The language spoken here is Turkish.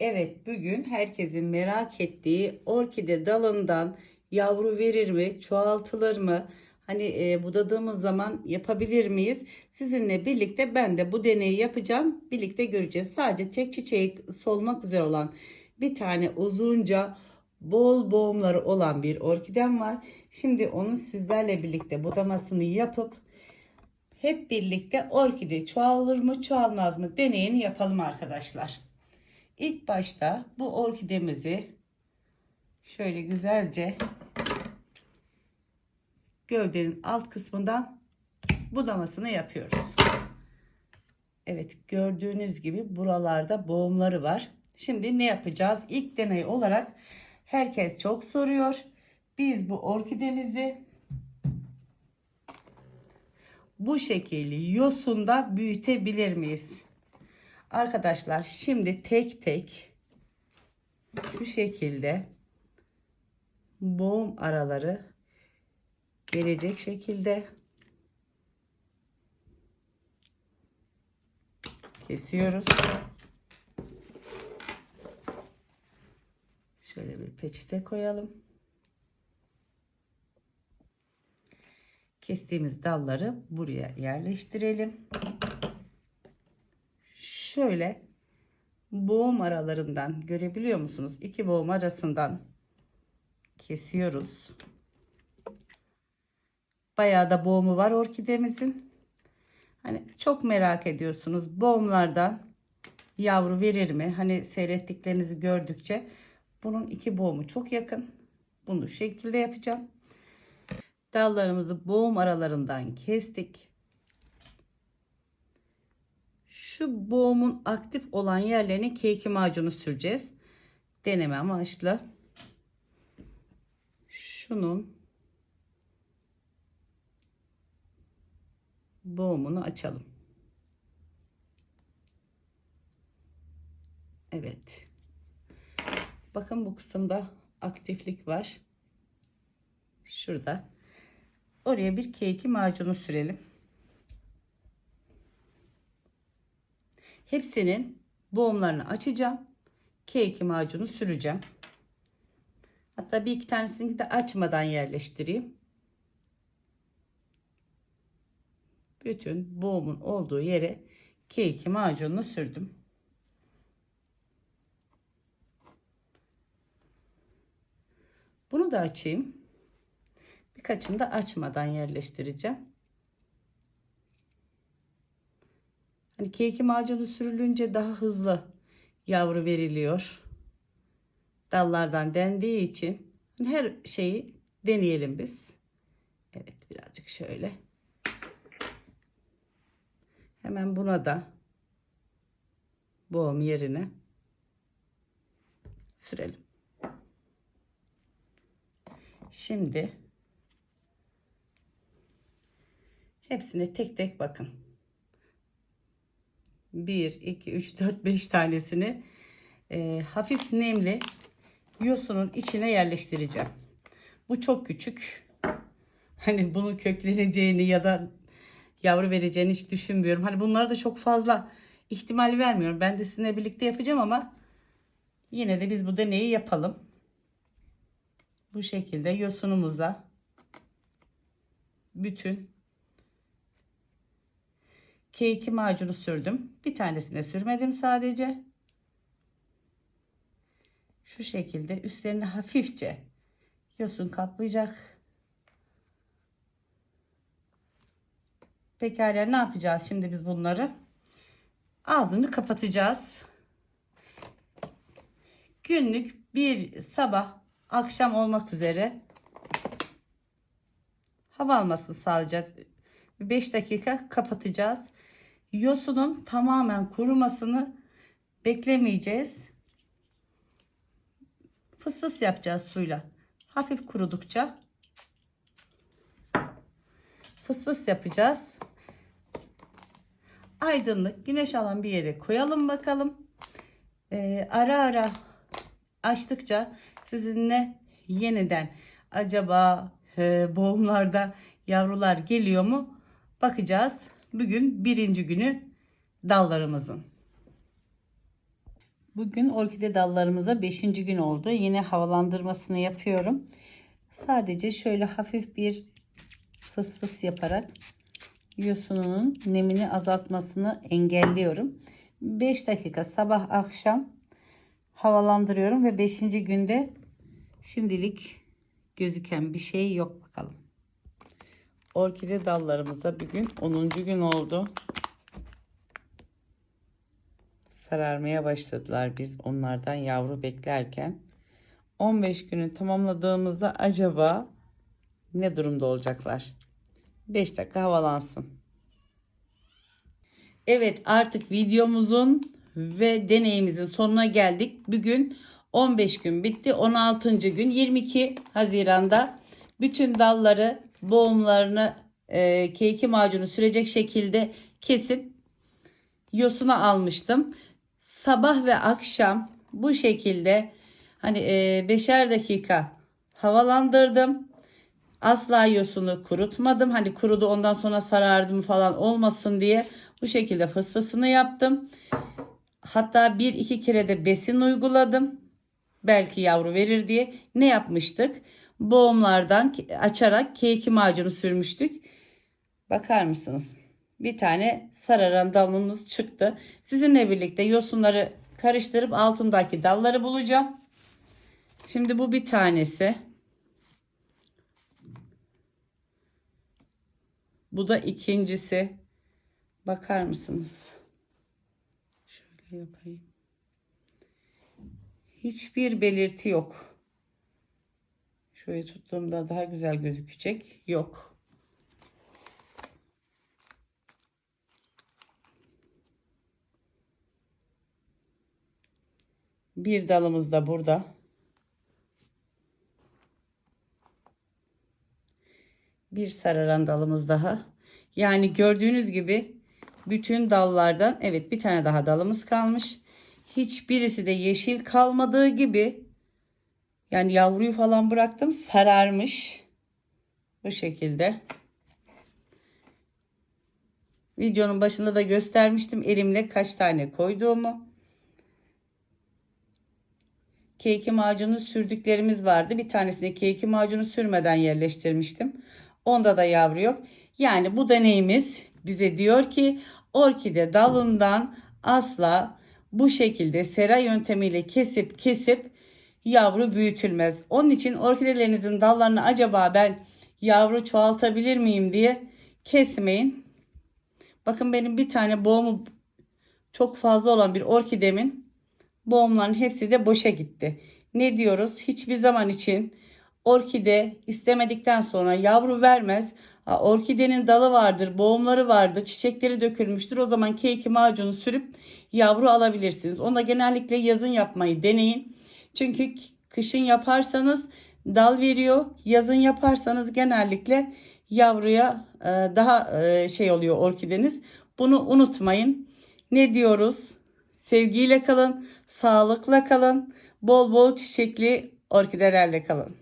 Evet, bugün herkesin merak ettiği orkide dalından yavru verir mi, çoğaltılır mı? Hani e, budadığımız zaman yapabilir miyiz? Sizinle birlikte ben de bu deneyi yapacağım. Birlikte göreceğiz. Sadece tek çiçeği solmak üzere olan bir tane uzunca bol boğumları olan bir orkidem var. Şimdi onun sizlerle birlikte budamasını yapıp hep birlikte orkide çoğalır mı çoğalmaz mı deneyini yapalım arkadaşlar. İlk başta bu orkidemizi şöyle güzelce gövdenin alt kısmından budamasını yapıyoruz. Evet gördüğünüz gibi buralarda boğumları var. Şimdi ne yapacağız? İlk deney olarak herkes çok soruyor. Biz bu orkidemizi bu şekilde yosunda büyütebilir miyiz? Arkadaşlar şimdi tek tek şu şekilde boğum araları gelecek şekilde kesiyoruz. Şöyle bir peçete koyalım. Kestiğimiz dalları buraya yerleştirelim. Şöyle boğum aralarından görebiliyor musunuz? İki boğum arasından kesiyoruz. Bayağı da boğumu var orkidemizin. Hani çok merak ediyorsunuz boğumlardan yavru verir mi? Hani seyrettiklerinizi gördükçe bunun iki boğumu çok yakın. Bunu şekilde yapacağım. Dallarımızı boğum aralarından kestik. Şu boğumun aktif olan yerlerine keki macunu süreceğiz. Deneme amaçlı. Şunun boğumunu açalım. Evet. Bakın bu kısımda aktiflik var. Şurada. Oraya bir keki macunu sürelim. Hepsinin boğumlarını açacağım. Keki macunu süreceğim. Hatta bir iki tanesini de açmadan yerleştireyim. Bütün boğumun olduğu yere keki macununu sürdüm. Bunu da açayım. Birkaçını da açmadan yerleştireceğim. Hani keki macunu sürülünce daha hızlı yavru veriliyor. Dallardan dendiği için hani her şeyi deneyelim biz. Evet birazcık şöyle. Hemen buna da boğum yerine sürelim. Şimdi hepsine tek tek bakın. 1, 2, 3, 4, 5 tanesini e, hafif nemli yosunun içine yerleştireceğim. Bu çok küçük. Hani bunun kökleneceğini ya da yavru vereceğini hiç düşünmüyorum. Hani bunlara da çok fazla ihtimal vermiyorum. Ben de sizinle birlikte yapacağım ama yine de biz bu deneyi yapalım. Bu şekilde yosunumuza bütün keki macunu sürdüm. Bir tanesine sürmedim sadece. Şu şekilde üstlerini hafifçe yosun kaplayacak. Pekala ne yapacağız şimdi biz bunları? Ağzını kapatacağız. Günlük bir sabah akşam olmak üzere hava almasını sağlayacağız. 5 dakika kapatacağız. Yosunun tamamen kurumasını beklemeyeceğiz. Fıs fıs yapacağız suyla. Hafif kurudukça fıs fıs yapacağız. Aydınlık güneş alan bir yere koyalım bakalım. Ee, ara ara açtıkça sizinle yeniden acaba e, boğumlarda yavrular geliyor mu bakacağız. Bugün birinci günü dallarımızın. Bugün orkide dallarımıza 5. gün oldu. Yine havalandırmasını yapıyorum. Sadece şöyle hafif bir fıs fıs yaparak yosununun nemini azaltmasını engelliyorum. 5 dakika sabah akşam havalandırıyorum ve 5. günde şimdilik gözüken bir şey yok. Orkide dallarımıza bugün 10. gün oldu. Sararmaya başladılar biz onlardan yavru beklerken. 15 günü tamamladığımızda acaba ne durumda olacaklar? 5 dakika havalansın. Evet artık videomuzun ve deneyimizin sonuna geldik. Bugün 15 gün bitti. 16. gün 22 Haziran'da bütün dalları boğumlarını e, keyki macunu sürecek şekilde kesip yosuna almıştım. Sabah ve akşam bu şekilde hani e, beşer dakika havalandırdım. Asla yosunu kurutmadım. Hani kurudu ondan sonra sarardım falan olmasın diye bu şekilde fısfısını yaptım. Hatta bir iki kere de besin uyguladım. Belki yavru verir diye. Ne yapmıştık? Boğumlardan açarak keyki macunu sürmüştük. Bakar mısınız? Bir tane sararan dalımız çıktı. Sizinle birlikte yosunları karıştırıp altındaki dalları bulacağım. Şimdi bu bir tanesi. Bu da ikincisi. Bakar mısınız? Şöyle yapayım. Hiçbir belirti yok. Şöyle tuttuğumda daha güzel gözükecek. Yok. Bir dalımız da burada. Bir sararan dalımız daha. Yani gördüğünüz gibi bütün dallardan evet bir tane daha dalımız kalmış. Hiçbirisi de yeşil kalmadığı gibi yani yavruyu falan bıraktım sararmış. Bu şekilde. Videonun başında da göstermiştim elimle kaç tane koyduğumu. Keyki macunu sürdüklerimiz vardı. Bir tanesini keyki macunu sürmeden yerleştirmiştim. Onda da yavru yok. Yani bu deneyimiz bize diyor ki orkide dalından asla bu şekilde sera yöntemiyle kesip kesip yavru büyütülmez. Onun için orkidelerinizin dallarını acaba ben yavru çoğaltabilir miyim diye kesmeyin. Bakın benim bir tane boğumu çok fazla olan bir orkidemin boğumların hepsi de boşa gitti. Ne diyoruz? Hiçbir zaman için orkide istemedikten sonra yavru vermez. Orkidenin dalı vardır, boğumları vardır, çiçekleri dökülmüştür. O zaman keyki macunu sürüp yavru alabilirsiniz. Onu da genellikle yazın yapmayı deneyin. Çünkü kışın yaparsanız dal veriyor. Yazın yaparsanız genellikle yavruya e, daha e, şey oluyor orkideniz. Bunu unutmayın. Ne diyoruz? Sevgiyle kalın, sağlıkla kalın, bol bol çiçekli orkidelerle kalın.